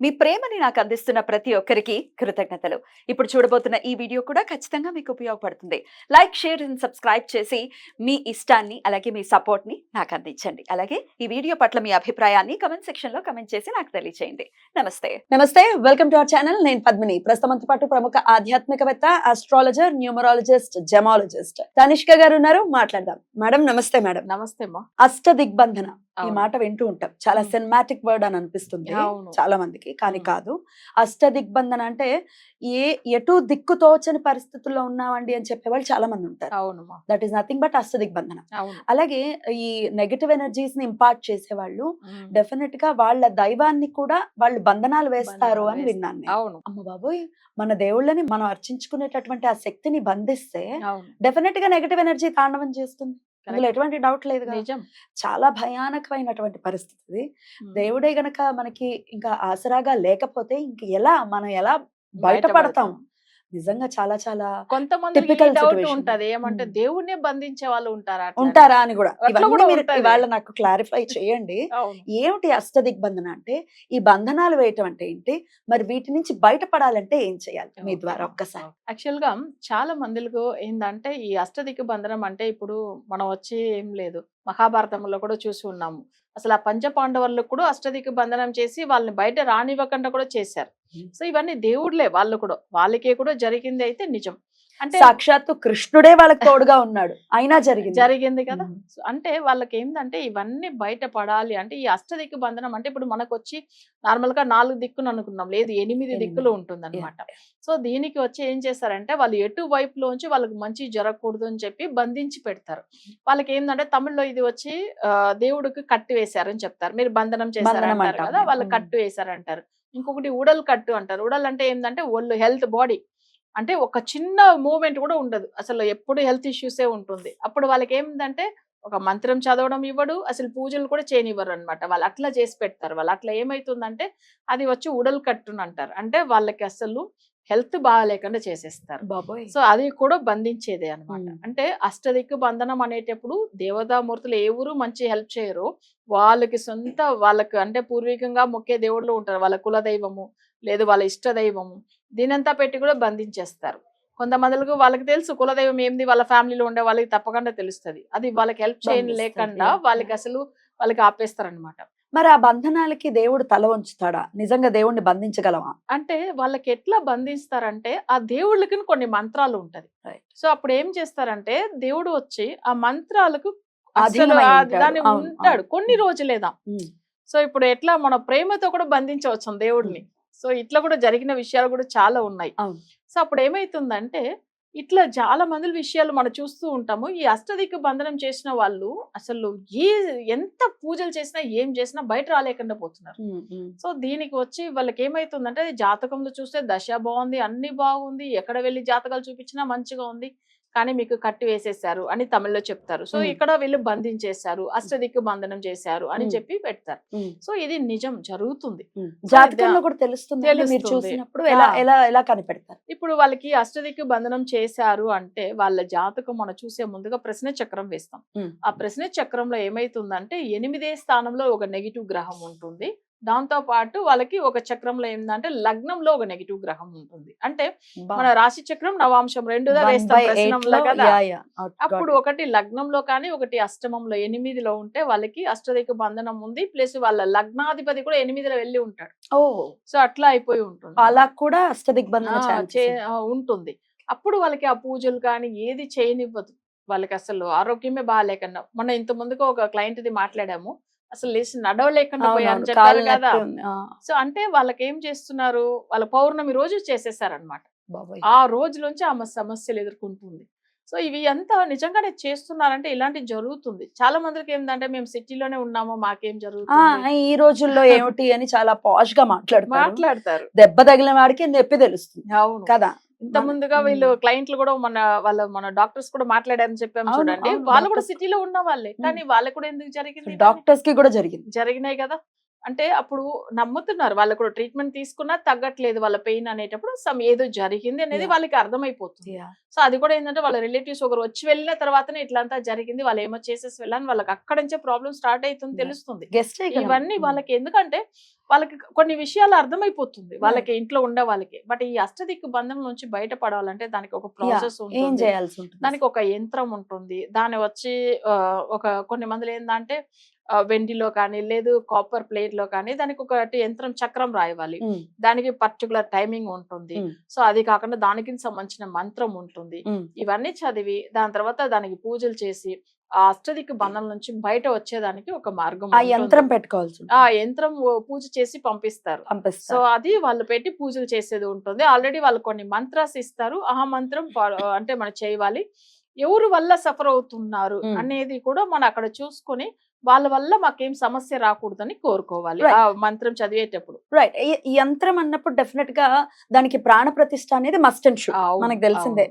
మీ ప్రేమని నాకు అందిస్తున్న ప్రతి ఒక్కరికి కృతజ్ఞతలు. ఇప్పుడు చూడబోతున్న ఈ వీడియో కూడా ఖచ్చితంగా మీకు ఉపయోగపడుతుంది. లైక్ షేర్ అండ్ సబ్స్క్రైబ్ చేసి మీ ఇష్టాన్ని అలాగే మీ సపోర్ట్ని నాకు అందించండి. అలాగే ఈ వీడియో పట్ల మీ అభిప్రాయాన్ని కమెంట్ సెక్షన్లో కమెంట్ చేసి నాకు తెలియజేయండి నమస్తే. నమస్తే. Welcome to our channel. నేను పద్మిని. ప్రస్తుతంతో పాటు ప్రముఖ ఆధ్యాత్మికవేత్త ఆస్ట్రాలజర్ న్యూమరాలజిస్ట్ జమాలజిస్ట్ తనిష్క గారు ఉన్నారు. మాట్లాడదాం. మేడం నమస్తే మేడం. నమస్తే అమ్మా. అష్ట దిగ్బంధన. ఈ. మాట వింటూ ఉంటాం చాలా. సినిమాటిక్ వర్డ్ అని అనిపిస్తుంది. చాలా మందికి కానీ. కాదు అష్ట దిగ్బంధన అంటే ఏ ఎటు దిక్కు తోచని పరిస్థితుల్లో ఉన్నామండి అని చెప్పేవాళ్ళు చాలా మంది ఉంటారు దట్ ఈస్ నథింగ్ బట్ అష్ట దిగ్బంధన అలాగే ఈ నెగటివ్ ఎనర్జీస్ని ఇంపార్ట్ చేసేవాళ్ళు ఉమ్. డెఫినెట్గా వాళ్ళ దైవాన్ని కూడా వాళ్ళు బంధనాలు వేస్తారు అని. విన్నాను అమ్మ బాబోయ్ మన దేవుళ్ళని మనం అర్చించుకునేటటువంటి ఆ శక్తిని బంధిస్తే డెఫినెట్గా నెగటివ్ ఎనర్జీ తాండవం చేస్తుంది అందులో. ఎటువంటి డౌట్ లేదు నిజం. చాలా భయానకమైనటువంటి పరిస్థితి. దేవుడే గనక మనకి ఇంకా ఆసరాగా లేకపోతే ఇంక ఎలా మనం ఎలా బయటపడతాం. నిజంగా చాలా చాలా కొంతమంది డౌట్. ఉంటది. ఏమంటే. దేవుణ్ణే బంధించే వాళ్ళు ఉంటారా? ఉంటారా అని కూడా. ఇవన్నీ మీరు. ఇవాళ నాకు క్లారిఫై చేయండి. ఏమిటి అష్ట దిగ్బంధన అంటే? ఈ బంధనాలు వేయటం అంటే ఏంటి? మరి వీటి నుంచి బయటపడాలంటే ఏం చేయాలి మీ ద్వారా ఒక్కసారి? యాక్చువల్గా చాలా మందిలకు ఏంటంటే ఈ అష్టదిక్కు బంధనం అంటే ఇప్పుడు మనం వచ్చి ఏం లేదు. మహాభారతంలో కూడా చూసి ఉన్నాము. అసలు ఆ పంచ పాండవులకు కూడా అష్టదిక్కు బంధనం చేసి వాళ్ళని బయట రానివ్వకుండా కూడా చేశారు. సో ఇవన్నీ దేవుళ్ళే వాళ్ళు కూడా. వాళ్ళకే కూడా జరిగింది అయితే నిజం. అంటే సాక్షాత్తు కృష్ణుడే వాళ్ళకి తోడుగా ఉన్నాడు. అయినా జరిగింది. జరిగింది కదా. అంటే వాళ్ళకి ఏంటంటే ఇవన్నీ బయట పడాలి అంటే ఈ అష్టదిక్కు బంధనం అంటే ఇప్పుడు మనకు వచ్చి నార్మల్గా నాలుగు దిక్కులు అనుకున్నాం. లేదు ఎనిమిది. దిక్కులు ఉంటుంది అనమాట సో దీనికి వచ్చి ఏం చేస్తారంటే వాళ్ళు ఎటు వైపులోంచి వాళ్ళకి మంచి జరగకూడదు అని చెప్పి బంధించి పెడతారు. వాళ్ళకి ఏంటంటే తమిళ్ళో ఇది వచ్చి దేవుడికి కట్టు వేశారని చెప్తారు. మీరు బంధనం చేశారు బంధనం అంటారు. అంటాం కదా. వాళ్ళు. కట్టు వేశారంటారు. ఇంకొకటి ఉడల్ కట్టు అంటారు. ఉడల్ అంటే ఏంటంటే ఒళ్ళు హెల్త్ బాడీ అంటే ఒక చిన్న మూమెంట్ కూడా ఉండదు. అసలు ఎప్పుడు హెల్త్ ఇష్యూసే ఉంటుంది. అప్పుడు వాళ్ళకి ఏంటంటే ఒక మంత్రం చదవడం ఇవ్వడు అసలు పూజలు కూడా చేయనివ్వరు అనమాట వాళ్ళు అట్లా చేసి పెడతారు. వాళ్ళు అట్లా ఏమైతుందంటే అది వచ్చి ఉడల్ కట్టుని అంటారు అంటే వాళ్ళకి అసలు హెల్త్ బాగాలేకుండా చేసేస్తారు. బాబోయ్! సో అది కూడా బంధించేదే అన్నమాట. మ్మ్. అంటే అష్టదిక్కు బంధనం అనేటప్పుడు దేవతామూర్తులు ఎవరు మంచి హెల్ప్ చేయరు వాళ్ళకి సొంత వాళ్ళకి అంటే పూర్వీకంగా మొక్కే దేవుళ్ళు ఉంటారు. వాళ్ళ కులదైవము లేదు వాళ్ళ ఇష్ట దైవము దీనంతా పెట్టి కూడా బంధించేస్తారు. కొంతమందికి వాళ్ళకి తెలుసు కులదైవం ఏంది వాళ్ళ ఫ్యామిలీలో ఉండే వాళ్ళకి తప్పకుండా తెలుస్తుంది. అది వాళ్ళకి హెల్ప్ చేయని లేకుండా. వాళ్ళకి అసలు వాళ్ళకి ఆపేస్తారనమాట మరి ఆ బంధనాలకి దేవుడు తల ఉంచుతాడా నిజంగా దేవుణ్ణి బంధించగలమా? అంటే వాళ్ళకి ఎట్లా బంధిస్తారంటే ఆ దేవుళ్ళకి కొన్ని మంత్రాలు ఉంటది. సో అప్పుడు ఏం చేస్తారంటే దేవుడు వచ్చి ఆ మంత్రాలకు. దాన్ని ఉంటాడు. కొన్ని రోజులేదా. సో ఇప్పుడు ఎట్లా మన ప్రేమతో కూడా బంధించవచ్చు దేవుడిని. సో ఇట్లా కూడా జరిగిన విషయాలు కూడా చాలా ఉన్నాయి. సో అప్పుడు ఏమైతుందంటే ఇట్లా చాలా మంది విషయాలు మనం చూస్తూ ఉంటాము ఈ అష్టదిక్కు బంధనం చేసిన వాళ్ళు అసలు ఏ ఎంత పూజలు చేసినా ఏం చేసినా బయట రాలేకుండా పోతున్నారు. సో దీనికి వచ్చి వాళ్ళకి ఏమైతుందంటే జాతకంలో చూస్తే దశ బాగుంది అన్ని బాగుంది ఎక్కడ వెళ్ళి జాతకాలు చూపించినా మంచిగా ఉంది కానీ మీకు కట్టి వేసేసారు అని తమిళ్ళో చెప్తారు సో. ఇక్కడ వీళ్ళు బంధించేశారు అష్టదిక్కు బంధనం చేశారు అని. చెప్పి పెడతారు సో ఇది నిజం జరుగుతుంది. జాతకంలో కూడా తెలుస్తుంది మీరు. చూసినప్పుడు ఎలా ఆ. ఎలా ఎలా కనిపెడతారు ఇప్పుడు వాళ్ళకి అష్టదిక్కు బంధనం చేశారు అంటే వాళ్ళ జాతకం మనం చూసే ముందుగా ప్రశ్న చక్రం వేస్తాం. ఆ ప్రశ్న చక్రంలో ఏమైతుందంటే ఎనిమిదే స్థానంలో ఒక నెగిటివ్ గ్రహం ఉంటుంది దాంతో పాటు వాళ్ళకి ఒక చక్రంలో ఏంటంటే లగ్నంలో ఒక నెగిటివ్ గ్రహం ఉంటుంది. అంటే. మన రాశి చక్రం నవాంశం One వేస్తాం ప్రశ్నంలో కదా? got అప్పుడు. ఒకటి లగ్నంలో కానీ ఒకటి అష్టమంలో ఎనిమిదిలో ఉంటే వాళ్ళకి అష్టదిక్కు బంధనం ఉంది. ప్లస్ వాళ్ళ లగ్నాధిపతి కూడా ఎనిమిదిలో వెళ్ళి ఉంటాడు. ఓ. సో అట్లా అయిపోయి ఉంటుంది. అలా కూడా అష్ట దిగ్బంధన ఆ, chances చే- ఉన్నాయి. ఆ, ఉంటుంది. అప్పుడు వాళ్ళకి ఆ పూజలు కానీ ఏది చేయనివ్వదు. వాళ్ళకి అసలు ఆరోగ్యమే బాగాలేకుండా మొన్న ఇంత ముందుకు ఒక క్లయింట్ ది మాట్లాడాము. అసలు లేచి నడవలేకుండా పోయారు అవునవును, చెప్పారు కదా. సో అంటే వాళ్ళకి ఏం చేస్తున్నారు? వాళ్ళ పౌర్ణమి రోజు చేసేసారనమాట. ఆ రోజులోంచి ఆమె సమస్యలు ఎదుర్కొంటుంది సో ఇవి అంతా నిజంగానే చేస్తున్నారంటే ఇలాంటివి జరుగుతుంది. చాలా మందికి ఏంటంటే మేము సిటీలోనే ఉన్నాము మాకేం జరుగుతుంది? ఈ రోజుల్లో ఏమిటి అని చాలా పాష్గా మాట్లాడతారు. మాట్లాడతారు. దెబ్బ తగిలిన వాడికి నొప్పి తెలుస్తుంది. అవును. కదా. ఇంత ముందుగా వీళ్ళు. క్లయింట్లు కూడా మన వాళ్ళ మన డాక్టర్స్ కూడా మాట్లాడారని చెప్పాము చూడండి వాళ్ళు కూడా. సిటీలో ఉన్న వాళ్ళే కానీ వాళ్ళకి కూడా ఎందుకు జరిగింది? డాక్టర్స్కి కూడా జరిగింది జరిగినాయి కదా అంటే అప్పుడు నమ్ముతున్నారు. వాళ్ళు కూడా ట్రీట్మెంట్ తీసుకున్నా తగ్గట్లేదు వాళ్ళ పెయిన్ అనేటప్పుడు సమ్ ఏదో జరిగింది అనేది. వాళ్ళకి అర్థమైపోతుంది. సో అది కూడా ఏంటంటే వాళ్ళ రిలేటివ్స్ ఒకరు వచ్చి వెళ్ళిన తర్వాతనే ఇట్లంతా జరిగింది. వాళ్ళు ఏమో చేసేసి వెళ్ళని వాళ్ళకి అక్కడ నుంచే ప్రాబ్లం స్టార్ట్ అవుతుంది. తెలుస్తుంది. ఇవన్నీ వాళ్ళకి ఎందుకంటే వాళ్ళకి కొన్ని విషయాలు అర్థమైపోతుంది. వాళ్ళకి ఇంట్లో ఉండే వాళ్ళకి. బట్ ఈ అష్టదిక్కు బంధం నుంచి బయటపడాలంటే దానికి ఒక ప్రాసెస్ ఉంటుంది. చేయాల్సి ఉంటుంది? దానికి ఒక యంత్రం ఉంటుంది. దాని వచ్చి ఒక కొన్ని మందులు ఏంటంటే వెండిలో కానీ లేదు కాపర్ ప్లేట్లో కానీ దానికి ఒకటి యంత్రం చక్రం రాయవాలి. దానికి పర్టికులర్ టైమింగ్ ఉంటుంది. సో అది కాకుండా దానికి సంబంధించిన మంత్రం ఉంటుంది. ఇవన్నీ చదివి దాని తర్వాత దానికి పూజలు చేసి ఆ అష్టదిక్కు బంధం నుంచి బయట వచ్చేదానికి ఒక మార్గం ఆ. యంత్రం పెట్టుకోవాల్సి. ఆ యంత్రం పూజ చేసి పంపిస్తారు. సో అది వాళ్ళు పెట్టి పూజలు చేసేది ఉంటుంది. ఆల్రెడీ వాళ్ళు కొన్ని మంత్రాస్ ఇస్తారు. ఆ మంత్రం అంటే మనం చేయాలి. ఎవరు వల్ల సఫర్ అవుతున్నారు. అనేది కూడా మనం అక్కడ చూసుకొని వాళ్ళ వల్ల మాకేం సమస్య రాకూడదని కోరుకోవాలి. ఆ మంత్రం చదివేటప్పుడు. రైట్ యంత్రం అన్నప్పుడు డెఫినెట్గా దానికి ప్రాణ ప్రతిష్ఠ అనేది మస్ట్ అండ్ అవును, మనకు తెలిసిందే.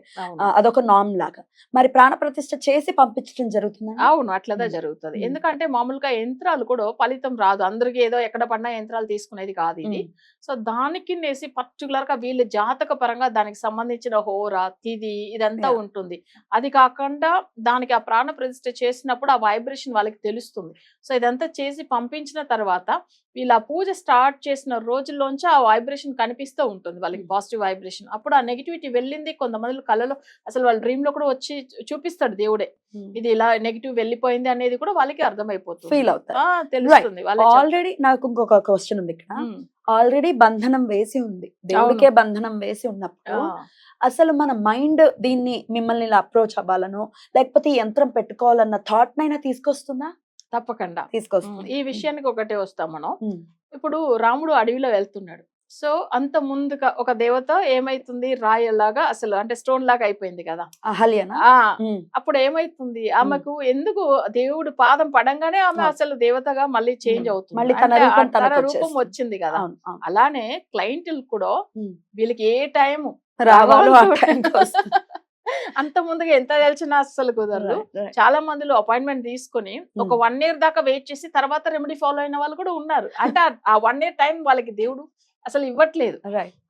అదొక నామ్ లాగా. మరి ప్రాణ ప్రతిష్ఠ చేసి పంపించడం జరుగుతుంది? అవును అట్లదా Mm. జరుగుతుంది. Mm. ఎందుకంటే మామూలుగా యంత్రాలు కూడా ఫలితం రాదు. అందరికి ఏదో ఎక్కడ పడినా యంత్రాలు తీసుకునేది కాదు ఇది. సో దానికి నేసి పర్టికులర్గా వీళ్ళ జాతక పరంగా దానికి సంబంధించిన హోర తిది ఇదంతా. ఉంటుంది. అది కాకుండా దానికి ఆ ప్రాణ ప్రతిష్ఠ చేసినప్పుడు ఆ వైబ్రేషన్ వాళ్ళకి తెలుస్తుంది సో ఇదంతా చేసి పంపించిన తర్వాత వీళ్ళు ఆ పూజ స్టార్ట్ చేసిన రోజుల్లోంచి ఆ వైబ్రేషన్ కనిపిస్తూ ఉంటుంది వాళ్ళకి. Positive vibration. అప్పుడు ఆ నెగిటివిటీ వెళ్ళింది. కొంతమంది కళలో అసలు వాళ్ళ డ్రీమ్లో కూడా వచ్చి చూపిస్తాడు దేవుడే. ఇది ఇలా నెగిటివ్ వెళ్ళిపోయింది అనేది కూడా వాళ్ళకి అర్థమైపోతుంది. ఫీల్ అవుతారు. ఆ, తెలుస్తుంది. ఆల్రెడీ నాకు ఇంకొక క్వశ్చన్ ఉంది ఇక్కడ. ఆల్రెడీ బంధనం వేసి ఉంది. దేవుడికే బంధనం వేసి ఉన్నప్పుడు. అసలు మన మైండ్ దీన్ని మిమ్మల్ని ఇలా అప్రోచ్ అవ్వాలనో లేకపోతే ఈ యంత్రం పెట్టుకోవాలన్న థాట్ నైనా తీసుకొస్తుందా? తప్పకుండా. తీసుకొస్తుంది. ఈ విషయానికి ఒకటే వస్తాం మనం. ఇప్పుడు రాముడు అడవిలో వెళ్తున్నాడు. సో అంత ముందుగా ఒక దేవత ఏమైతుంది? రాయలాగా అసలు అంటే స్టోన్ లాగా అయిపోయింది కదా! అహల్యనా అప్పుడు ఏమైతుంది ఆమెకు ఎందుకు దేవుడు పాదం పడంగానే ఆమె. అసలు దేవతగా మళ్ళీ చేంజ్. అవుతుంది. తన రూపం. వచ్చింది కదా! అలానే క్లయింట్లు కూడా. వీళ్ళకి ఏ టైం రావాలో. అంత ముందుగా ఎంత తెలిసినా అస్సలు కుదరదు. చాలా మందిలో అపాయింట్మెంట్ తీసుకొని ఒక Hmm. వన్ ఇయర్ దాకా వెయిట్ చేసి తర్వాత రెమెడీ ఫాలో అయిన వాళ్ళు కూడా ఉన్నారు. అంటే ఆ- వన్ ఇయర్ టైం వాళ్ళకి దేవుడు అసలు ఇవ్వట్లేదు.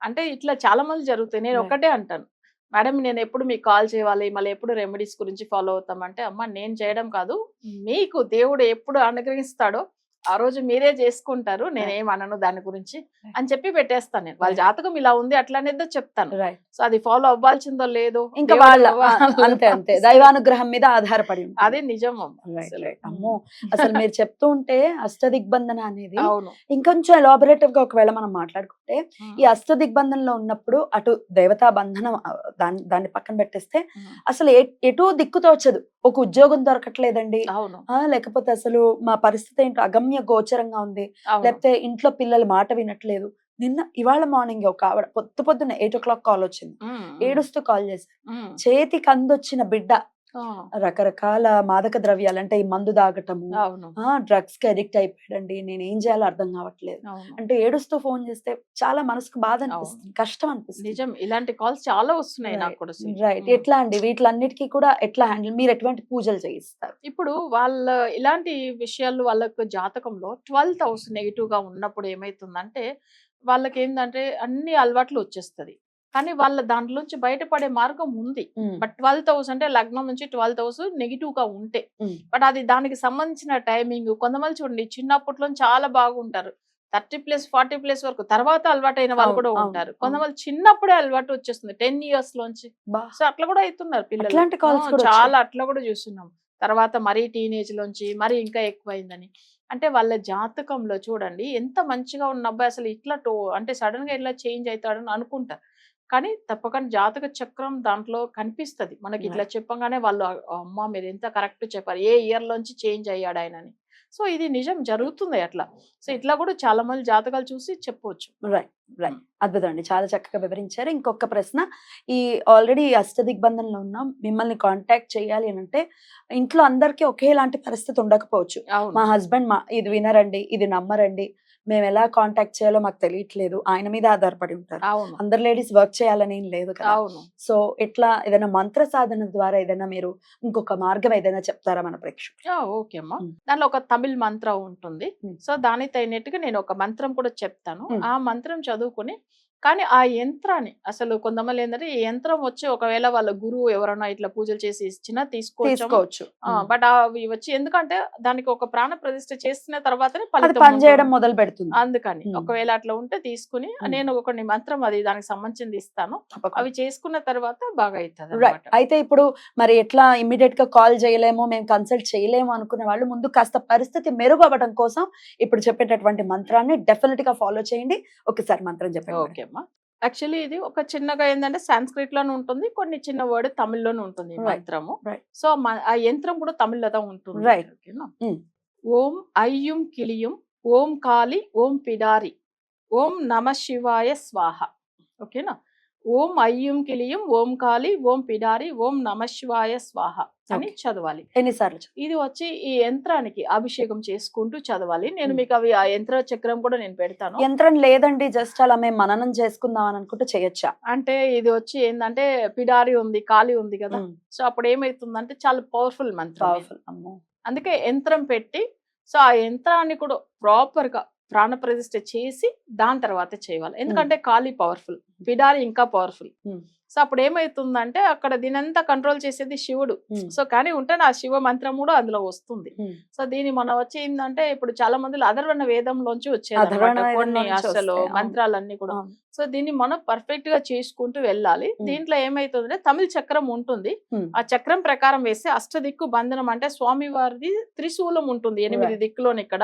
అంటే ఇట్లా చాలా మంది జరుగుతాయి. నేను. ఒకటే అంటాను. మేడం నేను ఎప్పుడు మీకు కాల్ చేయాలి? మళ్ళీ ఎప్పుడు రెమెడీస్ గురించి ఫాలో అవుతామంటే అమ్మ నేను చేయడం కాదు. మీకు దేవుడు ఎప్పుడు అనుగ్రహిస్తాడో ఆ రోజు మీరే చేసుకుంటారు నేనేం అనను దాని గురించి అని చెప్పి పెట్టేస్తాను నేను వాళ్ళ. జాతకం ఇలా ఉంది అట్లనేదో చెప్తాను. సో అది ఫాలో అవ్వాల్సిందో లేదో ఇంకా వాళ్ళ అంతే అంతే దైవానుగ్రహం మీద ఆధారపడి. అదే నిజం అమ్మ. అసలు. మీరు చెప్తూ ఉంటే అష్ట దిగ్బంధన అనేది అవును ఇంకొంచెం ఎలాబొరేటివ్గా ఒకవేళ మనం మాట్లాడుకుంటే. ఈ అష్ట దిగ్బంధంలో ఉన్నప్పుడు అటు దేవతా బంధనం దాన్ని దాన్ని పక్కన పెట్టేస్తే. అసలు ఎటు దిక్కు తోచదు ఒక ఉద్యోగం దొరకట్లేదండి అవును లేకపోతే అసలు మా పరిస్థితి ఏంటో అగమ్య గోచరంగా ఉంది. లేకపోతే ఇంట్లో పిల్లలు మాట వినట్లేదు. నిన్న ఇవాళ మార్నింగ్ ఒక ఆవిడ పొద్దు పొద్దున్న ఎయిట్ ఓ క్లాక్ కాల్ వచ్చింది. ఏడుస్తూ కాల్ చేశారు. చేతికి అందొచ్చిన బిడ్డ రకరకాల మాదక ద్రవ్యాలు అంటే ఈ మందు తాగటము డ్రగ్స్కి అడిక్ట్ అయిపోయాడండి. నేను ఏం చేయాలో అర్థం కావట్లేదు. అంటే ఏడుస్తూ ఫోన్ చేస్తే చాలా మనసుకు బాధ అనిపిస్తుంది కష్టం అనిపిస్తుంది. నిజం. ఇలాంటి కాల్స్ చాలా వస్తున్నాయి నాకు కూడా. రైట్. ఎట్లా అండి? వీటిలన్నిటికీ కూడా ఎట్లా హ్యాండిల్? మీరు ఎటువంటి పూజలు చేయిస్తారు? ఇప్పుడు వాళ్ళ ఇలాంటి విషయాలు వాళ్ళకు జాతకంలో ట్వెల్త్ హౌస్ నెగిటివ్గా ఉన్నప్పుడు ఏమైతుందంటే వాళ్ళకి ఏంటంటే అన్ని అలవాట్లు వచ్చేస్తది. కానీ వాళ్ళ దాంట్లోంచి బయటపడే మార్గం ఉంది. బట్ ట్వెల్త్ హౌస్ అంటే లగ్నం నుంచి ట్వెల్త్ హౌస్ నెగిటివ్గా ఉంటే. బట్ అది దానికి సంబంధించిన టైమింగ్ కొంతమంది చూడండి చిన్నప్పట్లో చాలా బాగుంటారు. థర్టీ ప్లస్ ఫార్టీ ప్లస్ వరకు తర్వాత అలవాటైన వాళ్ళు అవును, కూడా ఉంటారు. కొంతమంది చిన్నప్పుడే అలవాటు వచ్చేస్తుంది టెన్ ఇయర్స్ లోంచి. సో అట్లా కూడా అవుతున్నారు పిల్లలు. చాలా అట్లా కూడా చూస్తున్నాం. తర్వాత మరీ టీనేజ్ లోంచి మరీ ఇంకా ఎక్కువైందని. అంటే వాళ్ళ జాతకంలో చూడండి ఎంత మంచిగా ఉన్న అబ్బాయి అసలు ఇట్లా టో అంటే సడన్గా ఇట్లా చేంజ్ అవుతాడని అనుకుంటారు కానీ తప్పకుండా జాతక చక్రం దాంట్లో కనిపిస్తది. మనకి ఇట్లా చెప్పగానే వాళ్ళు "ఆ, అమ్మ మీరు ఎంత కరెక్ట్ చెప్పారు. ఏ ఇయర్ లోంచి చేంజ్ అయ్యాడు ఆయన అని సో ఇది నిజం జరుగుతుంది అట్లా. సో ఇట్లా కూడా చాలా మంది జాతకాలు చూసి చెప్పవచ్చు రైట్ రైట్ అద్భుతం అండి చాలా చక్కగా వివరించారు. ఇంకొక ప్రశ్న. ఈ ఆల్రెడీ అష్ట దిగ్బంధంలో ఉన్నాం మిమ్మల్ని కాంటాక్ట్ చేయాలి అని అంటే ఇంట్లో అందరికీ ఒకేలాంటి పరిస్థితి ఉండకపోవచ్చు. మా హస్బెండ్ మా ఇది వినరండి ఇది నమ్మరండి. మేము ఎలా కాంటాక్ట్ చేయాలో మాకు తెలియట్లేదు. ఆయన మీద ఆధారపడి ఉంటారు. అందరు లేడీస్ వర్క్ చేయాలని ఏం లేదు కదా. అవును. సో ఎట్లా ఏదైనా మంత్ర సాధన ద్వారా ఏదైనా మీరు ఇంకొక మార్గం ఏదైనా చెప్తారా మన ప్రేక్షకులు? ఓకే అమ్మా. దానిలో ఒక తమిళ్ మంత్రం ఉంటుంది. సో దానికి తగినట్టుగా నేను ఒక మంత్రం కూడా చెప్తాను. ఆ మంత్రం చదువుకుని కానీ ఆ యంత్రాన్ని అసలు కొంతమంది ఏంటంటే ఈ యంత్రం వచ్చి ఒకవేళ వాళ్ళ గురువు ఎవరైనా ఇట్లా పూజలు చేసి ఇచ్చినా తీసుకోవచ్చు. బట్ అవి వచ్చి ఎందుకంటే దానికి ఒక ప్రాణ ప్రతిష్ఠ చేసిన తర్వాతనే ఫలితం చేయడం. మొదలు పెడుతుంది అందుకని. ఒకవేళ అట్లా ఉంటే తీసుకుని. నేను కొన్ని మంత్రం అది దానికి సంబంధించింది ఇస్తాను. అవి చేసుకున్న తర్వాత బాగా అవుతుంది అయితే ఇప్పుడు మరి ఎట్లా ఇమ్మీడియట్గా కాల్ చేయలేము మేము కన్సల్ట్ చేయలేము అనుకునే వాళ్ళు ముందు కాస్త పరిస్థితి మెరుగు అవ్వడం కోసం ఇప్పుడు చెప్పేటటువంటి మంత్రాన్ని డెఫినెట్గా ఫాలో చేయండి. ఒకసారి మంత్రం చెప్పండి ఓకే అమ్మా యాక్చువల్లీ ఇది ఒక చిన్నగా ఏంటంటే సాంస్క్రిట్లోనే ఉంటుంది కొన్ని చిన్న వర్డ్ తమిళ్ళోనే ఉంటుంది. మంత్రము. సో ఆ యంత్రం కూడా తమిళ్ళో ఉంటుంది. ఓకేనా Mm. ఓం అయ్యుం కిలియం ఓం కాళి ఓం పిడారి ఓం నమ శివాయ స్వాహ ఓకేనా ఓం అయ్యుం కిలియం ఓం కాళి ఓం పిడారి ఓం నమ శివాయ స్వాహ అని. చదవాలి. ఎన్నిసార్లు. ఇది వచ్చి ఈ యంత్రానికి అభిషేకం చేసుకుంటూ చదవాలి. నేను. మీకు అవి ఆ యంత్ర చక్రం కూడా నేను పెడతాను. యంత్రం లేదండి జస్ట్ అలా మేము మననం చేసుకుందాం అని అనుకుంటే చేయొచ్చా? అంటే ఇది వచ్చి ఏంటంటే పిడారి ఉంది కాళీ ఉంది కదా. సో అప్పుడు ఏమైతుందంటే చాలా పవర్ఫుల్ మంత్రం. అమ్మో. అందుకే యంత్రం పెట్టి సో ఆ యంత్రాన్ని కూడా ప్రాపర్గా ప్రాణ ప్రతిష్ఠ చేసి దాని తర్వాత చేయాలి. ఎందుకంటే కాళీ పవర్ఫుల్. పిడారి ఇంకా పవర్ఫుల్. సో అప్పుడు ఏమైతుందంటే అక్కడ దీనంతా కంట్రోల్ చేసేది శివుడు సో కానీ ఉంటే నా శివ మంత్రం కూడా అందులో వస్తుంది. సో దీని మనం వచ్చి ఏంటంటే ఇప్పుడు చాలా మంది అధర్వణ వేదంలోంచి వచ్చేది. కొన్ని అసలు. మంత్రాలన్నీ కూడా. సో దీన్ని మనం పర్ఫెక్ట్గా చేసుకుంటూ వెళ్ళాలి. దీంట్లో ఏమైతుందంటే తమిళ చక్రం ఉంటుంది. ఆ చక్రం ప్రకారం వేస్తే అష్టదిక్కు బంధనం అంటే స్వామి వారిది త్రిశూలం ఉంటుంది ఎనిమిది. దిక్కులోని ఇక్కడ.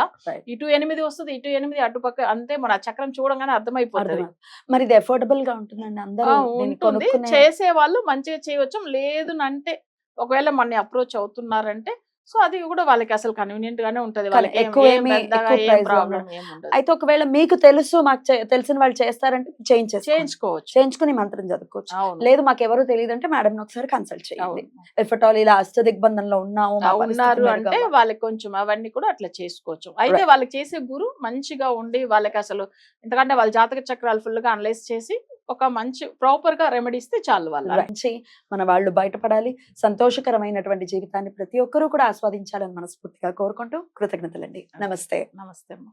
ఇటు ఎనిమిది వస్తుంది ఇటు ఎనిమిది అటుపక్క అంతే మన ఆ చక్రం చూడంగానే అర్థమైపోతుంది. మరి ఇది అఫోర్డబుల్ గా ఉంటుందండి అందరూ ఉంటుంది. చేసే వాళ్ళు మంచిగా చేయవచ్చు. లేదు అంటే ఒకవేళ మన అప్రోచ్ అవుతున్నారంటే సో అది కూడా వాళ్ళకి అసలు కన్వీనియంట్ గానే ఉంటది అయితే ఒకవేళ మీకు తెలుసు మాకు తెలిసిన వాళ్ళు చేస్తారంటే చేయించేసుకోండి. చేయించుకోవచ్చు. చేయించుకుని మంత్రం చదువుకోవచ్చు. లేదు మాకు ఎవరు తెలియదు అంటే మేడం ఒకసారి కన్సల్ట్ చేయండి. అవును. ఇఫ్ అట్ ఆల్ ఇలా అష్ట దిగ్బంధంలో ఉన్నాము ఉన్నారు అంటే. వాళ్ళకి కొంచెం అవన్నీ కూడా అట్లా చేసుకోవచ్చు. అయితే. వాళ్ళకి చేసే గురు మంచిగా ఉండి వాళ్ళకి అసలు ఎందుకంటే వాళ్ళ జాతక చక్రాలు ఫుల్గా అనలైజ్ చేసి ఒక మంచి ప్రాపర్గా రెమెడీ ఇస్తే చాలు వాళ్ళు నుంచి మన వాళ్ళు బయటపడాలి సంతోషకరమైనటువంటి జీవితాన్ని ప్రతి ఒక్కరూ కూడా ఆస్వాదించాలని మనస్ఫూర్తిగా కోరుకుంటూ కృతజ్ఞతలండి. నమస్తే. నమస్తే.